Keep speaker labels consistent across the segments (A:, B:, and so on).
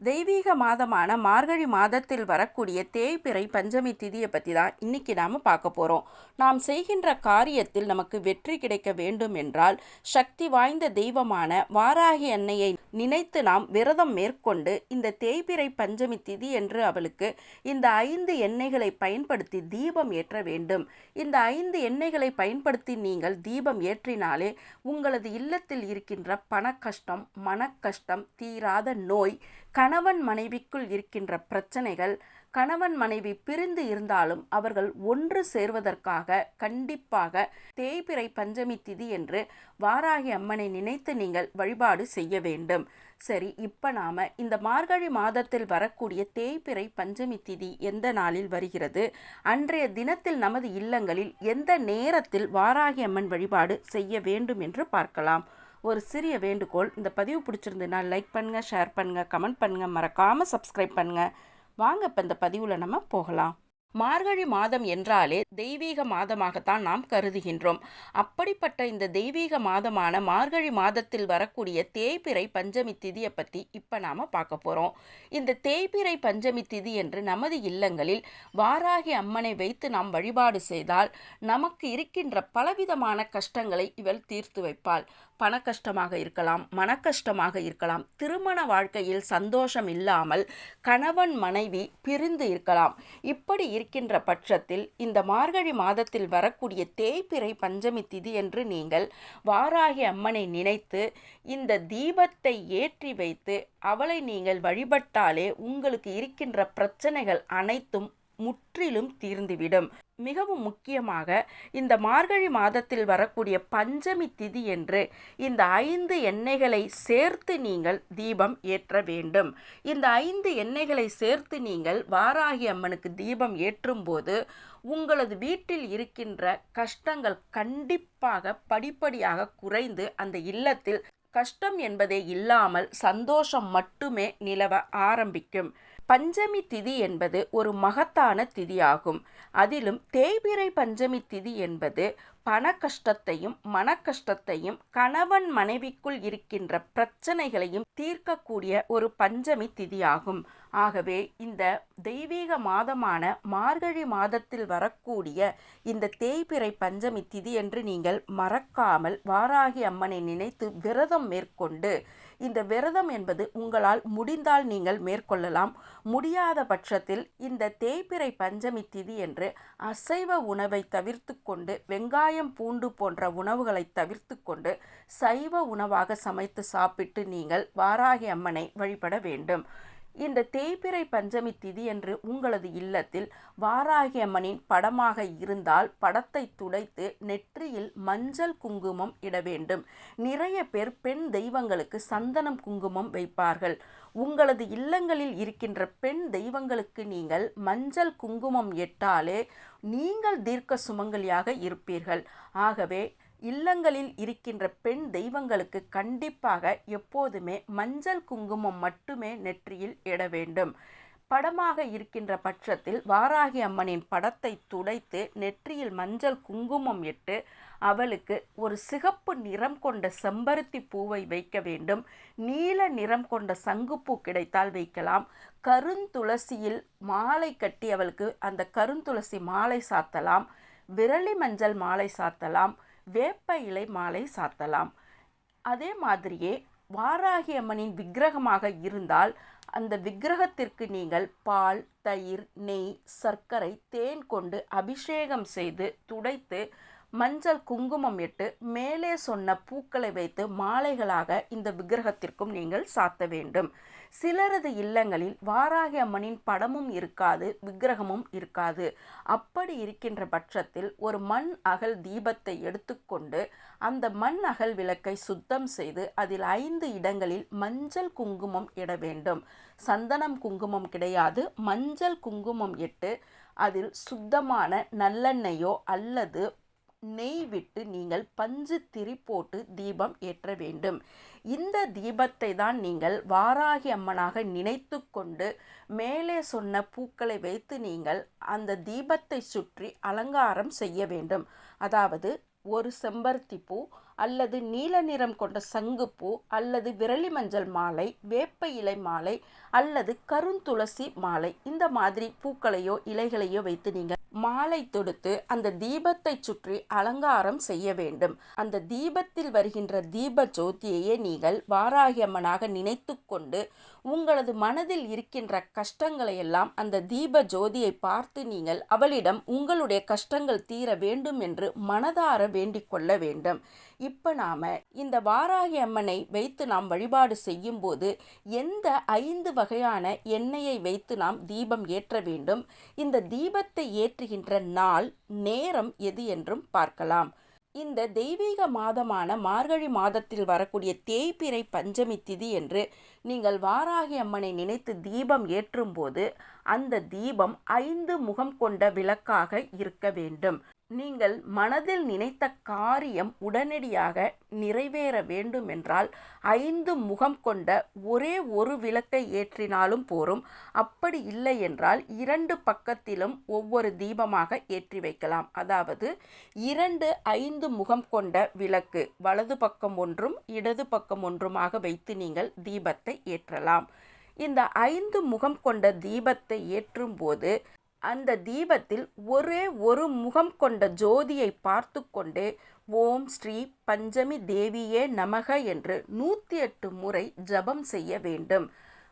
A: தெய்வீக மாதமான மார்கழி மாதத்தில் வரக்கூடிய தேய்பிறை பஞ்சமி திதியை பற்றி தான் இன்றைக்கி நாம் பார்க்க போகிறோம் நாம் செய்கின்ற காரியத்தில் நமக்கு வெற்றி கிடைக்க வேண்டும் என்றால் சக்தி வாய்ந்த தெய்வமான வாராகி அன்னையை நினைத்து நாம் விரதம் மேற்கொண்டு இந்த தேய்பிறை பஞ்சமி திதி என்று அவளுக்கு இந்த ஐந்து எண்ணெய்களை பயன்படுத்தி தீபம் ஏற்ற வேண்டும். இந்த ஐந்து எண்ணெய்களை பயன்படுத்தி நீங்கள் தீபம் ஏற்றினாலே உங்களது இல்லத்தில் இருக்கின்ற பண கஷ்டம் மன கஷ்டம் தீராத நோய் கணவன் மனைவிக்குள் இருக்கின்ற பிரச்சனைகள் கணவன் மனைவி பிரிந்து இருந்தாலும் அவர்கள் ஒன்று சேர்வதற்காக கண்டிப்பாக தேய்பிறை பஞ்சமி திதி என்று வாராகி அம்மனை நினைத்து நீங்கள் வழிபாடு செய்ய வேண்டும். சரி இப்போ நாம் இந்த மார்கழி மாதத்தில் வரக்கூடிய தேய்பிறை பஞ்சமி திதி எந்த நாளில் வருகிறது? அன்றைய தினத்தில் நமது இல்லங்களில் எந்த நேரத்தில் வாராகி அம்மன் வழிபாடு செய்ய வேண்டும் என்று பார்க்கலாம். ஒரு சிறிய வேண்டுகோள். இந்த பதிவு பிடிச்சிருந்துன்னா லைக் பண்ணுங்கள் ஷேர் பண்ணுங்கள் கமெண்ட் பண்ணுங்கள் மறக்காமல் சப்ஸ்கிரைப் பண்ணுங்கள் வாங்க இப்போ இந்த பதிவில் நம்ம போகலாம். மார்கழி மாதம் என்றாலே தெய்வீக மாதமாகத்தான் நாம் கருதுகின்றோம். அப்படிப்பட்ட இந்த தெய்வீக மாதமான மார்கழி மாதத்தில் வரக்கூடிய தேய்பிறை பஞ்சமி திதியை பற்றி இப்போ நாம் பார்க்க போகிறோம் இந்த தேய்பிறை பஞ்சமி திதி என்று நமது இல்லங்களில் வாராகி அம்மனை வைத்து நாம் வழிபாடு செய்தால் நமக்கு இருக்கின்ற பலவிதமான கஷ்டங்களை இவள் தீர்த்து வைப்பாள். பண கஷ்டமாக இருக்கலாம் மன கஷ்டமாக இருக்கலாம் திருமண வாழ்க்கையில் சந்தோஷம் இல்லாமல் கணவன் மனைவி பிரிந்து இருக்கலாம். இப்படி இருக்கின்ற பட்சத்தில் இந்த மார்கழி மாதத்தில் வரக்கூடிய தேய்பிறை பஞ்சமி திதி என்று நீங்கள் வாராகி அம்மனை நினைத்து இந்த தீபத்தை ஏற்றி வைத்து அவளை நீங்கள் வழிபட்டாலே உங்களுக்கு இருக்கின்ற பிரச்சனைகள் அனைத்தும் முற்றிலும் தீர்ந்துவிடும். மிகவும் முக்கியமாக இந்த மார்கழி மாதத்தில் வரக்கூடிய பஞ்சமி திதி என்று இந்த ஐந்து எண்ணெய்களை சேர்த்து நீங்கள் தீபம் ஏற்ற வேண்டும். இந்த ஐந்து எண்ணெய்களை சேர்த்து நீங்கள் வாராகி அம்மனுக்கு தீபம் ஏற்றும் போது உங்களது வீட்டில் இருக்கின்ற கஷ்டங்கள் கண்டிப்பாக படிப்படியாக குறைந்து அந்த இல்லத்தில் கஷ்டம் என்பதே இல்லாமல் சந்தோஷம் மட்டுமே நிலவ ஆரம்பிக்கும். பஞ்சமி திதி என்பது ஒரு மகத்தான திதியாகும். அதிலும் தேய்பிறை பஞ்சமி திதி என்பது பண கஷ்டத்தையும் மன கஷ்டத்தையும் கணவன் மனைவிக்குள் இருக்கின்ற பிரச்சனைகளையும் தீர்க்கக்கூடிய ஒரு பஞ்சமி திதியாகும். ஆகவே இந்த தெய்வீக மாதமான மார்கழி மாதத்தில் வரக்கூடிய இந்த தேய்பிறை பஞ்சமி திதி என்று நீங்கள் மறக்காமல் வாராகி அம்மனை நினைத்து விரதம் மேற்கொண்டு இந்த விரதம் என்பது உங்களால் முடிந்தால் நீங்கள் மேற்கொள்ளலாம். முடியாத பட்சத்தில் இந்த தேய்பிறை பஞ்சமி திதி என்று அசைவ உணவை தவிர்த்து கொண்டு வெங்காயம் பூண்டு போன்ற உணவுகளை தவிர்த்து கொண்டு சைவ உணவாக சமைத்து சாப்பிட்டு நீங்கள் வாராகி அம்மனை வழிபட வேண்டும். இந்த தேய்பிறை பஞ்சமி திதி என்று உங்களது இல்லத்தில் வாராகியம்மனின் படமாக இருந்தால் படத்தை துடைத்து நெற்றியில் மஞ்சள் குங்குமம் இட வேண்டும். நிறைய பேர் பெண் தெய்வங்களுக்கு சந்தனம் குங்குமம் வைப்பார்கள். உங்களது இல்லங்களில் இருக்கின்ற பெண் தெய்வங்களுக்கு நீங்கள் மஞ்சள் குங்குமம் எட்டாலே நீங்கள் தீர்க்க சுமங்கலியாக இருப்பீர்கள். ஆகவே இல்லங்களில் இருக்கின்ற பெண் தெய்வங்களுக்கு கண்டிப்பாக எப்போதுமே மஞ்சள் குங்குமம் மட்டுமே நெற்றியில் இட வேண்டும். படமாக இருக்கின்ற பட்சத்தில் வாராகி அம்மனின் படத்தை துடைத்து நெற்றியில் மஞ்சள் குங்குமம் இட்டு அவளுக்கு ஒரு சிகப்பு நிறம் கொண்ட செம்பருத்தி பூவை வைக்க வேண்டும். நீல நிறம் கொண்ட சங்குப்பூ கிடைத்தால் வைக்கலாம். கருந்துளசியில் மாலை கட்டி அவளுக்கு அந்த கருந்துளசி மாலை சாத்தலாம். விரலி மஞ்சள் மாலை சாத்தலாம். வேப்ப இலை மாலை சாத்தலாம். அதே மாதிரியே வாராகி அம்மனின் விக்கிரகமாக இருந்தால் அந்த விக்கிரகத்திற்கு நீங்கள் பால் தயிர் நெய் சர்க்கரை தேன் கொண்டு அபிஷேகம் செய்து துடைத்து மஞ்சள் குங்குமம் இட்டு மேலே சொன்ன பூக்களை வைத்து மாலைகளாக இந்த விக்கிரகத்திற்கும் நீங்கள் சாத்த வேண்டும். சிலரது இல்லங்களில் வாராகி அம்மனின் படமும் இருக்காது விக்கிரகமும் இருக்காது. அப்படி இருக்கின்ற பட்சத்தில் ஒரு மண் அகல் தீபத்தை எடுத்துக்கொண்டு அந்த மண் அகல் விளக்கை சுத்தம் செய்து அதில் ஐந்து இடங்களில் மஞ்சள் குங்குமம் இட வேண்டும். சந்தனம் குங்குமம் கிடையாது. மஞ்சள் குங்குமம் இட்டு அதில் சுத்தமான நல்லெண்ணெயோ அல்லது நெய் விட்டு நீங்கள் பஞ்சு திரி போட்டு தீபம் ஏற்ற வேண்டும். இந்த தீபத்தை தான் நீங்கள் வாராகி அம்மனாக நினைத்து கொண்டு மேலே சொன்ன பூக்களை வைத்து நீங்கள் அந்த தீபத்தை சுற்றி அலங்காரம் செய்ய வேண்டும். அதாவது ஒரு செம்பருத்தி பூ அல்லது நீல நிறம் கொண்ட சங்குப்பூ அல்லது விரலி மஞ்சள் மாலை வேப்ப இலை மாலை அல்லது கருந்துளசி மாலை. இந்த மாதிரி பூக்களையோ இலைகளையோ வைத்து நீங்கள் மாலை தொடுத்து அந்த தீபத்தை சுற்றி அலங்காரம் செய்ய வேண்டும். அந்த தீபத்தில் வருகின்ற தீப ஜோதியையே நீங்கள் வாராகியம்மனாக நினைத்து கொண்டு உங்களது மனதில் இருக்கின்ற கஷ்டங்களை எல்லாம் அந்த தீப ஜோதியை பார்த்து நீங்கள் அவளிடம் உங்களுடைய கஷ்டங்கள் தீர வேண்டும் என்று மனதார வேண்டிக் கொள்ள வேண்டும். இப்போ நாம் இந்த வாராகி அம்மனை வைத்து நாம் வழிபாடு செய்யும்போது எந்த ஐந்து வகையான எண்ணெயை வைத்து நாம் தீபம் ஏற்ற வேண்டும்? இந்த தீபத்தை ஏற்றுகின்ற நாள் நேரம் எது என்றும் பார்க்கலாம். இந்த தெய்வீக மாதமான மார்கழி மாதத்தில் வரக்கூடிய தேய்பிறை பஞ்சமி திதி என்று நீங்கள் வாராகி அம்மனை நினைத்து தீபம் ஏற்றும்போது அந்த தீபம் ஐந்து முகம் கொண்ட விளக்காக இருக்க வேண்டும். நீங்கள் மனதில் நினைத்த காரியம் உடனடியாக நிறைவேற வேண்டுமென்றால் ஐந்து முகம் கொண்ட ஒரே ஒரு விளக்கை ஏற்றினாலும் போரும். அப்படி இல்லை என்றால் இரண்டு பக்கத்திலும் ஒவ்வொரு தீபமாக ஏற்றி வைக்கலாம். அதாவது இரண்டு ஐந்து முகம் கொண்ட விளக்கு வலது பக்கம் ஒன்றும் இடது பக்கம் ஒன்றுமாக வைத்து நீங்கள் தீபத்தை ஏற்றலாம். இந்த ஐந்து முகம் கொண்ட தீபத்தை ஏற்றும் போது அந்த தீபத்தில் ஒரே ஒரு முகம் கொண்ட ஜோதியை பார்த்து கொண்டே ஓம் ஸ்ரீ பஞ்சமி தேவியே நமக என்று நூற்றி எட்டு முறை ஜபம் செய்ய வேண்டும்.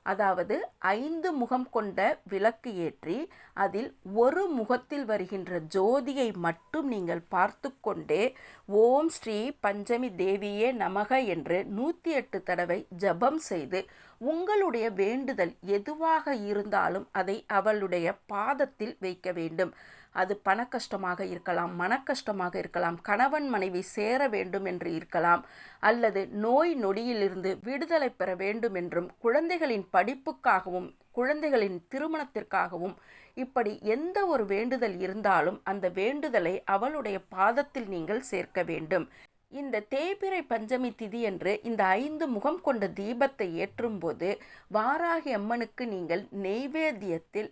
A: அதாவது ஐந்து முகம் கொண்ட விளக்கு ஏற்றி அதில் ஒரு முகத்தில் வருகின்ற ஜோதியை மட்டும் நீங்கள் பார்த்து கொண்டே ஓம் ஸ்ரீ பஞ்சமி தேவியே நமக என்று நூற்றி எட்டு தடவை ஜபம் செய்து உங்களுடைய வேண்டுதல் எதுவாக இருந்தாலும் அதை அவளுடைய பாதத்தில் வைக்க வேண்டும். அது பண கஷ்டமாக இருக்கலாம் மன கஷ்டமாக இருக்கலாம் கணவன் மனைவி சேர வேண்டும் என்று இருக்கலாம் அல்லது நோய் நொடியிலிருந்து விடுதலை பெற வேண்டும் என்றும் குழந்தைகளின் படிப்புக்காகவும் குழந்தைகளின் திருமணத்திற்காகவும் இப்படி எந்த ஒரு வேண்டுதல் இருந்தாலும் அந்த வேண்டுதலை அவளுடைய பாதத்தில் நீங்கள் சேர்க்க வேண்டும். இந்த தேய்பிறை பஞ்சமி திதி என்று இந்த ஐந்து முகம் கொண்ட தீபத்தை ஏற்றும்போது வாராகி அம்மனுக்கு நீங்கள் நெய்வேத்தியத்தில்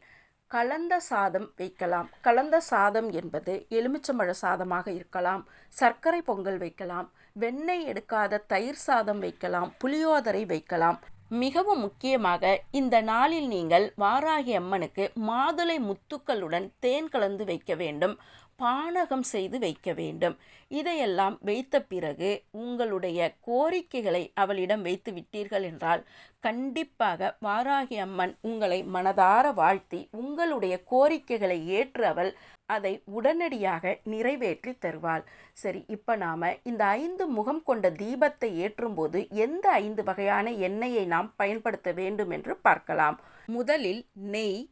A: கலந்த சாதம் வைக்கலாம். கலந்த சாதம் என்பது எலுமிச்சம்பழ சாதமாக இருக்கலாம். சர்க்கரை பொங்கல் வைக்கலாம். வெண்ணெய் எடுக்காத தயிர் சாதம் வைக்கலாம். புளியோதரை வைக்கலாம். மிகவும் முக்கியமாக இந்த நாளில் நீங்கள் வாராகி அம்மனுக்கு மாதுளை முத்துக்களுடன் தேன் கலந்து வைக்க வேண்டும். பானகம் செய்து வைக்க வேண்டும். இதையெல்லாம் வைத்த பிறகு உங்களுடைய கோரிக்கைகளை அவளிடம் வைத்து விட்டீர்கள் என்றால் கண்டிப்பாக வாராகி அம்மன் உங்களை மனதார வாழ்த்தி உங்களுடைய கோரிக்கைகளை ஏற்று அவள் அதை உடனடியாக நிறைவேற்றி தருவாள். சரி இப்போ நாம் இந்த ஐந்து முகம் கொண்ட தீபத்தை ஏற்றும்போது எந்த ஐந்து வகையான எண்ணெயை நாம் பயன்படுத்த வேண்டும் என்று பார்க்கலாம். முதலில் நெய்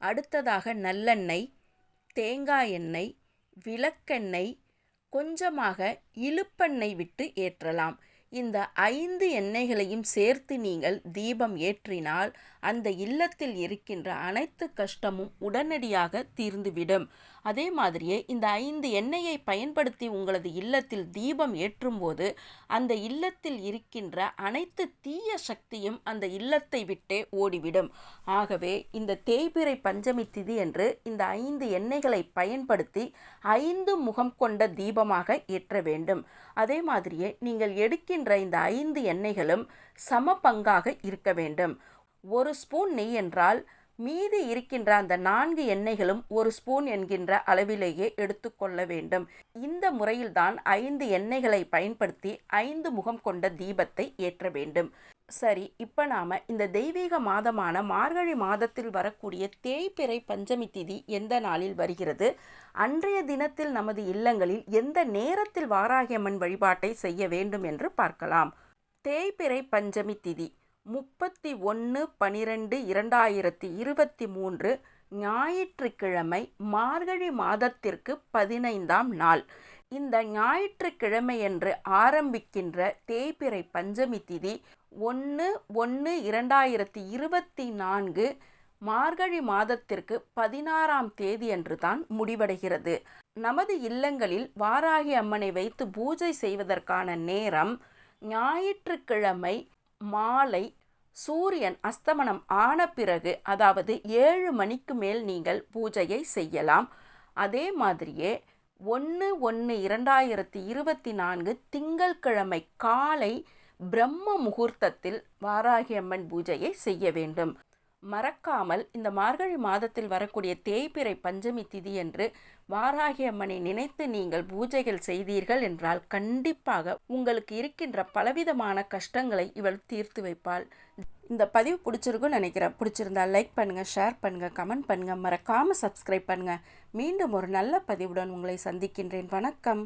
A: அடுத்ததாக நல்லெண்ணெய் தேங்காய் எண்ணெய் விளக்கெண்ணெய் கொஞ்சமாக இழுப்பெண்ணெய் விட்டு ஏற்றலாம். இந்த ஐந்து எண்ணெய்களையும் சேர்த்து நீங்கள் தீபம் ஏற்றினால் அந்த இல்லத்தில் இருக்கின்ற அனைத்து கஷ்டமும் உடனடியாக தீர்ந்துவிடும். அதே மாதிரியே இந்த ஐந்து எண்ணெயை பயன்படுத்தி உங்களது இல்லத்தில் தீபம் ஏற்றும்போது அந்த இல்லத்தில் இருக்கின்ற அனைத்து தீய சக்தியும் அந்த இல்லத்தை விட்டே ஓடிவிடும். ஆகவே இந்த தேய்பிறை பஞ்சமி திதி என்று இந்த ஐந்து எண்ணெய்களை பயன்படுத்தி ஐந்து முகம் கொண்ட தீபமாக ஏற்ற வேண்டும். அதே மாதிரியே நீங்கள் எடுக்கின்ற இந்த ஐந்து எண்ணெய்களும் சம பங்காக இருக்க வேண்டும். ஒரு ஸ்பூன் நெய் என்றால் மீதி இருக்கின்ற அந்த நான்கு எண்ணெய்களும் ஒரு ஸ்பூன் என்கின்ற அளவிலேயே எடுத்துக்கொள்ள வேண்டும். இந்த முறையில்தான் ஐந்து எண்ணெய்களை பயன்படுத்தி ஐந்து முகம் கொண்ட தீபத்தை ஏற்ற வேண்டும். சரி இப்போ நாம் இந்த தெய்வீக மாதமான மார்கழி மாதத்தில் வரக்கூடிய தேய்பிறை பஞ்சமி திதி எந்த நாளில் வருகிறது? அன்றைய தினத்தில் நமது இல்லங்களில் எந்த நேரத்தில் வாராகியம்மன் வழிபாட்டை செய்ய வேண்டும் என்று பார்க்கலாம். தேய்பிறை பஞ்சமி திதி. முப்பத்தி ஒன்று பனிரெண்டு இரண்டாயிரத்தி இருபத்தி மூன்று ஞாயிற்றுக்கிழமை மார்கழி மாதத்திற்கு பதினைந்தாம் நாள். இந்த ஞாயிற்றுக்கிழமையன்று ஆரம்பிக்கின்ற தேய்பிறை பஞ்சமி திதி ஒன்று ஒன்று இரண்டாயிரத்தி இருபத்தி நான்கு மார்கழி மாதத்திற்கு பதினாறாம் தேதி அன்று தான் முடிவடைகிறது. நமது இல்லங்களில் வாராகி அம்மனை வைத்து பூஜை செய்வதற்கான நேரம் ஞாயிற்றுக்கிழமை மாலை சூரியன் அஸ்தமனம் ஆன பிறகு அதாவது ஏழு மணிக்கு மேல் நீங்கள் பூஜையை செய்யலாம். அதே மாதிரியே ஒன்று ஒன்று இரண்டாயிரத்தி இருபத்தி நான்கு திங்கட்கிழமை காலை பிரம்ம முகூர்த்தத்தில் வாராகி அம்மன் பூஜையை செய்ய வேண்டும். மறக்காமல் இந்த மார்கழி மாதத்தில் வரக்கூடிய தேய்பிறை பஞ்சமி திதி என்று வாராகி அம்மனை நினைத்து நீங்கள் பூஜைகள் செய்தீர்கள் என்றால் கண்டிப்பாக உங்களுக்கு இருக்கின்ற பலவிதமான கஷ்டங்களை இவள் தீர்த்து வைப்பாள். இந்த பதிவு பிடிச்சிருக்குன்னு நினைக்கிறேன். பிடிச்சிருந்தா லைக் பண்ணுங்கள் ஷேர் பண்ணுங்கள் கமெண்ட் பண்ணுங்கள் மறக்காமல் சப்ஸ்கிரைப் பண்ணுங்கள் மீண்டும் ஒரு நல்ல பதிவுடன் உங்களை சந்திக்கின்றேன். வணக்கம்.